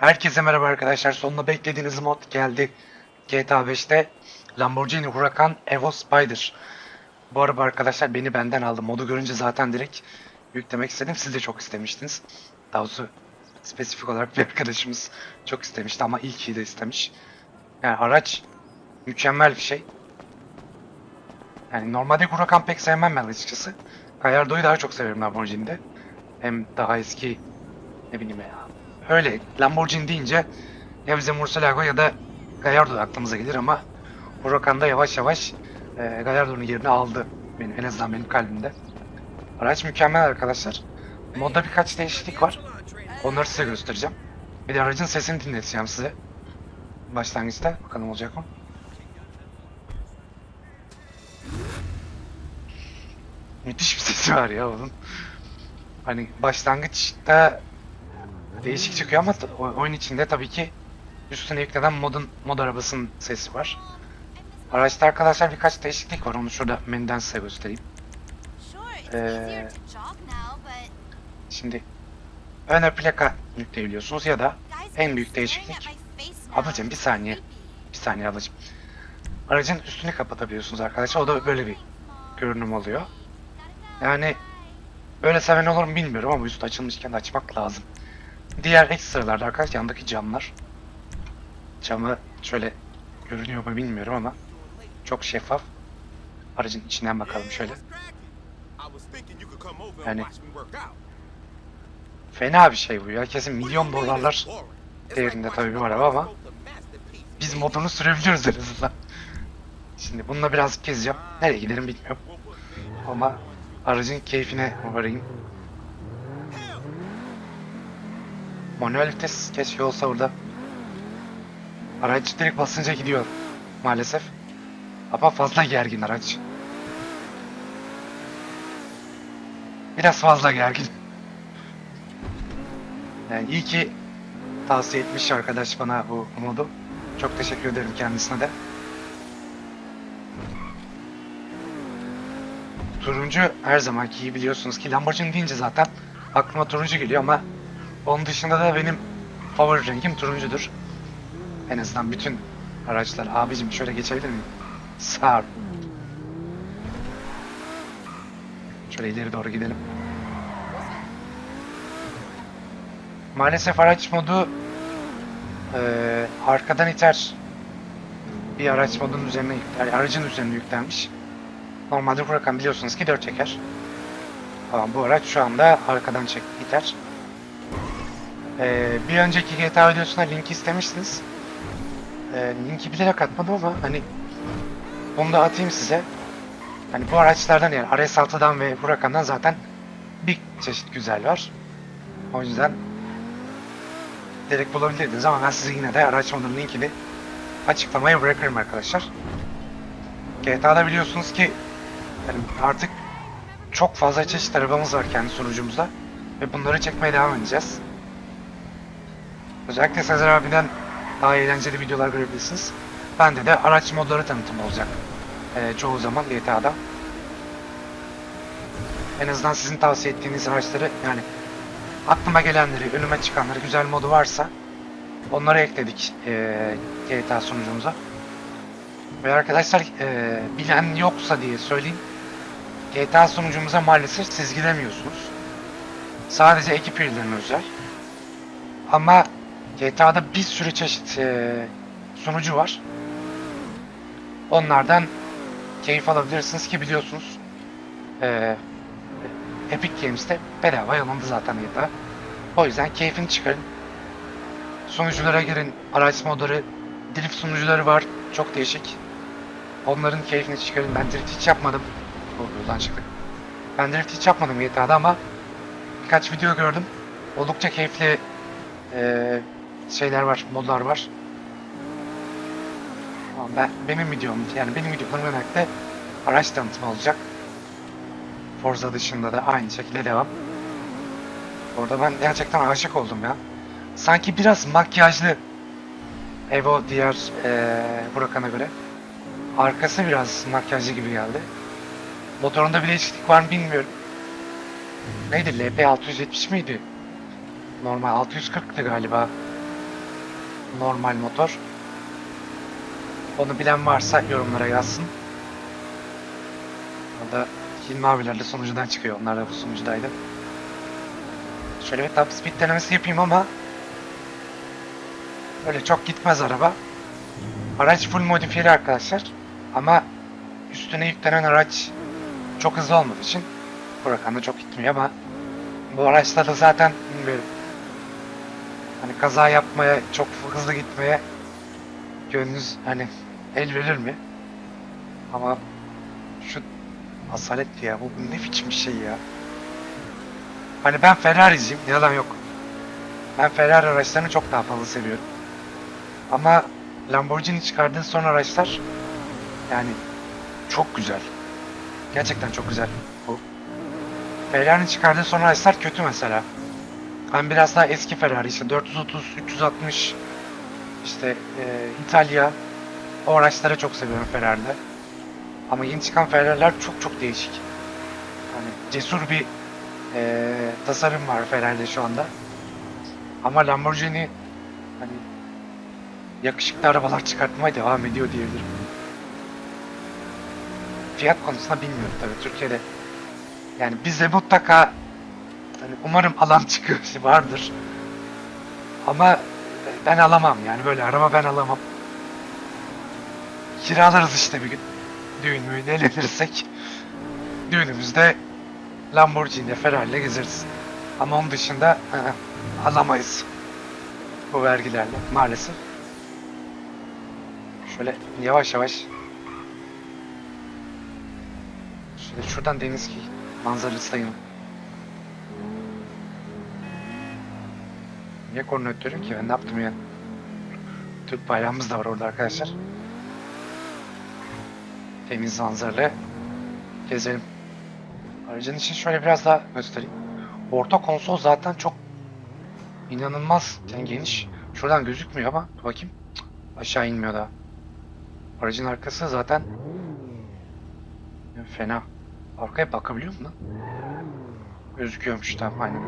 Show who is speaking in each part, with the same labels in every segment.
Speaker 1: Herkese merhaba arkadaşlar. Sonunda beklediğiniz mod geldi. GTA 5'te Lamborghini Huracan Evo Spider. Bu araba arkadaşlar beni benden aldı. Modu görünce zaten direkt yüklemek istedim. Siz de çok istemiştiniz. Daha doğrusu spesifik olarak bir arkadaşımız çok istemişti ama ilk iyi de istemiş. Yani araç mükemmel bir şey. Yani normalde Huracan pek sevmem ben açıkçası. Gallardo'yu daha çok severim Lamborghini'de. Hem daha eski ne bileyim ya. Öyle Lamborghini deyince ya bize Murcielago ya da Gallardo da aklımıza gelir ama Huracan'da yavaş yavaş e, Gallardo'nun yerini aldı. Benim, en azından benim kalbimde. Araç mükemmel arkadaşlar. Modda birkaç değişiklik var. Onları size göstereceğim. Bir de aracın sesini dinleteceğim size. Başlangıçta. Bakalım olacak mı? Müthiş bir sesi var ya onun. Hani başlangıçta değişik çıkıyor ama oyun içinde tabii ki üstüne yüklenen modun mod arabasının sesi var. Araçta arkadaşlar birkaç değişiklik var. Onu şurada menüden size göstereyim.
Speaker 2: But
Speaker 1: Şimdi ön plaka yükleyebiliyorsunuz ya da en büyük değişiklik. Ablacığım bir saniye. Bir saniye ablacığım. Aracın üstünü kapatabiliyorsunuz arkadaşlar. O da böyle bir görünüm oluyor. Yani böyle seven olur mu bilmiyorum ama üstü açılmışken açmak lazım. Diğer ekstralarda arkadaşlar yandaki camlar. Camı şöyle görünüyor mu bilmiyorum ama çok şeffaf. Aracın içinden bakalım şöyle. Yani- Fena bir şey bu ya. Kesin milyon dolarlar değerinde tabii bir araba ama biz modunu sürebiliyoruz en azından. Şimdi bununla biraz gezeceğim. Nereye giderim bilmiyorum. Ama aracın keyfine varayım. Manuel vites keşke olsa burada. Araç direkt basınca gidiyor maalesef. Ama fazla gergin araç. Biraz fazla gergin. Yani iyi ki tavsiye etmiş arkadaş bana bu modu. Çok teşekkür ederim kendisine de. Turuncu her zamanki iyi biliyorsunuz ki Lamborghini deyince zaten aklıma turuncu geliyor ama onun dışında da benim favori rengim turuncudur. En azından bütün araçlar. Abicim şöyle geçebilir miyim? Sağ. Şöyle ileri doğru gidelim. Maalesef araç modu eee, arkadan iter bir araç modunun üzerine yani aracın üzerine yüklenmiş. Normalde Huracan biliyorsunuz ki 4 çeker. Ama bu araç şu anda arkadan çek iter. Ee, bir önceki GTA videosuna linki istemiştiniz. Ee, linki bilerek atmadım ama hani bunu da atayım size. Hani bu araçlardan yani RS6'dan ve Huracan'dan zaten bir çeşit güzel var. O yüzden direkt bulabilirdiniz ama ben size yine de araç modunun linkini açıklamaya bırakırım arkadaşlar. GTA'da biliyorsunuz ki yani artık çok fazla çeşit arabamız var kendi sunucumuzda ve bunları çekmeye devam edeceğiz. Özellikle Sezer abiden daha eğlenceli videolar görebilirsiniz. Bende de araç modları tanıtım olacak. Ee, çoğu zaman GTA'da. En azından sizin tavsiye ettiğiniz araçları yani aklıma gelenleri, önüme çıkanları, güzel modu varsa onları ekledik ee, GTA sunucumuza. Ve arkadaşlar ee, bilen yoksa diye söyleyeyim. GTA sunucumuza maalesef siz giremiyorsunuz. Sadece ekip üyelerine özel. Ama GTA'da bir sürü çeşit ee, sunucu var. Onlardan keyif alabilirsiniz ki biliyorsunuz ee, Epic Games'te bedava yanında zaten GTA. O yüzden keyfini çıkarın. Sunuculara girin. Araç modları, drift sunucuları var. Çok değişik. Onların keyfini çıkarın. Ben drift hiç yapmadım. O yoldan çıktık. Ben drift hiç yapmadım GTA'da ama birkaç video gördüm. Oldukça keyifli eee, şeyler var, modlar var. Ama ben, benim videom, yani benim videolarım genellikle araç tanıtımı olacak. Forza dışında da aynı şekilde devam. Orada ben gerçekten aşık oldum ya. Sanki biraz makyajlı Evo diğer eee Huracan'a göre. Arkası biraz makyajlı gibi geldi. Motorunda bir değişiklik var mı bilmiyorum. Neydi LP 670 miydi? Normal 640'tı galiba. Normal motor. Onu bilen varsa yorumlara yazsın. Orada Hilmi abiler de sunucudan çıkıyor. Onlar da bu sunucudaydı. Şöyle bir top speed denemesi yapayım ama öyle çok gitmez araba. Araç full modifiyeli arkadaşlar. Ama üstüne yüklenen araç çok hızlı olmadığı için bu rakamda çok gitmiyor ama bu araçta da zaten. Hani kaza yapmaya, çok hızlı gitmeye gönlünüz hani el verir mi? Ama şu asalet ya bu ne biçim bir şey ya. Hani ben Ferrari'ciyim, yalan yok. Ben Ferrari araçlarını çok daha fazla seviyorum. Ama Lamborghini çıkardığı son araçlar yani çok güzel. Gerçekten çok güzel bu. Ferrari'nin çıkardığı son araçlar kötü mesela. Ben biraz daha eski Ferrari işte 430, 360 işte e, İtalya o araçları çok seviyorum Ferrari'de. Ama yeni çıkan Ferrari'ler çok çok değişik. Hani cesur bir e, tasarım var Ferrari'de şu anda. Ama Lamborghini hani yakışıklı arabalar çıkartmaya devam ediyor diyebilirim. Fiyat konusunda bilmiyorum tabii Türkiye'de. Yani bize mutlaka hani umarım alan çıkıyor vardır. Ama ben alamam yani böyle araba ben alamam. Kiralarız işte bir gün. Düğün müğün eğlenirsek. Düğünümüzde Lamborghini, Ferrari ile gezeriz. Ama onun dışında alamayız. Bu vergilerle maalesef. Şöyle yavaş yavaş Şöyle şuradan deniz ki manzarası da. Niye öttürüyorum ki ben ne yaptım ya? Türk bayrağımız da var orada arkadaşlar. Temiz manzaralı gezelim. Aracın için şöyle biraz daha göstereyim. Orta konsol zaten çok inanılmaz yani geniş. Şuradan gözükmüyor ama bakayım. Aşağı inmiyor daha. Aracın arkası zaten fena. Arkaya bakabiliyor musun lan? Gözüküyormuş tamam aynen.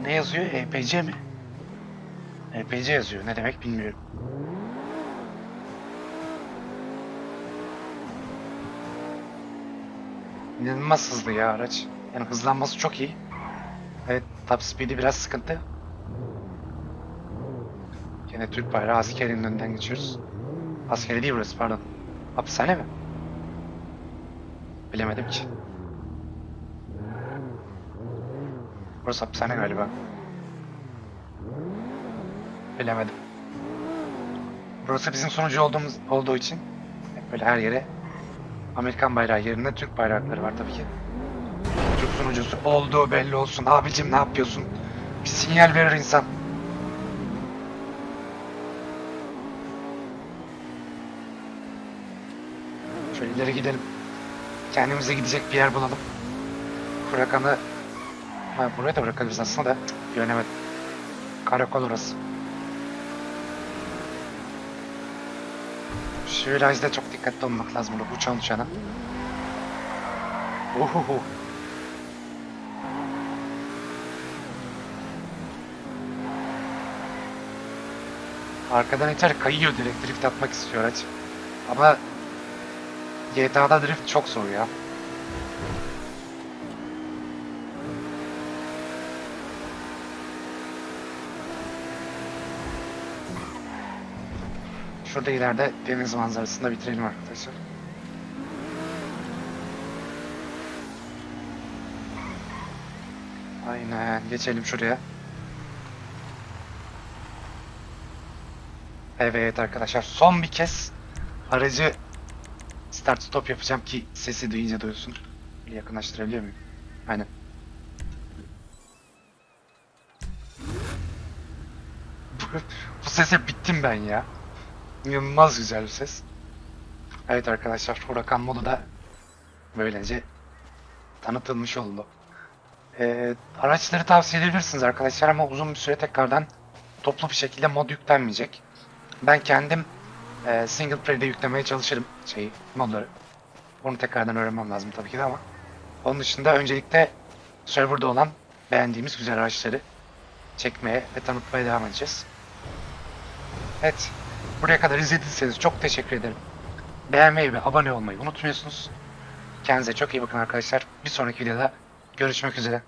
Speaker 1: Ne yazıyor? EPC mi? EPC yazıyor. Ne demek bilmiyorum. İnanılmaz hızlı ya araç. Yani hızlanması çok iyi. Evet top speed'i biraz sıkıntı. Yine Türk bayrağı askerinin önünden geçiyoruz. Askeri değil burası pardon. Hapishane mi? Bilemedim ki. Burası hapishane galiba. Bilemedim. Burası bizim sunucu olduğumuz olduğu için böyle her yere Amerikan bayrağı yerine Türk bayrakları var tabii ki. Türk sunucusu olduğu belli olsun. Abicim ne yapıyorsun? Bir sinyal verir insan. Şöyle ileri gidelim. Kendimize gidecek bir yer bulalım. Hurakan'ı... Ha, buraya da bırakabiliriz aslında da cık, göremedim. Karakol orası. Şu virajda çok dikkatli olmak lazım burada uçan uçana. Uhuhu. Arkadan iter kayıyor direkt drift atmak istiyor araç. Ama GTA'da drift çok zor ya. Şurada ileride deniz manzarasında bitirelim arkadaşlar. Aynen geçelim şuraya. Evet arkadaşlar son bir kez aracı start stop yapacağım ki sesi duyunca duyulsun. Yakınlaştırabiliyor muyum? Aynen. Bu sese bittim ben ya. İnanılmaz güzel bir ses. Evet arkadaşlar Huracan modu da böylece tanıtılmış oldu. Ee, araçları tavsiye edebilirsiniz arkadaşlar ama uzun bir süre tekrardan toplu bir şekilde mod yüklenmeyecek. Ben kendim e, single play'de yüklemeye çalışırım şeyi, modları. Onu tekrardan öğrenmem lazım tabii ki de ama. Onun dışında öncelikle serverda olan beğendiğimiz güzel araçları çekmeye ve tanıtmaya devam edeceğiz. Evet. Buraya kadar izlediyseniz çok teşekkür ederim. Beğenmeyi ve abone olmayı unutmuyorsunuz. Kendinize çok iyi bakın arkadaşlar. Bir sonraki videoda görüşmek üzere.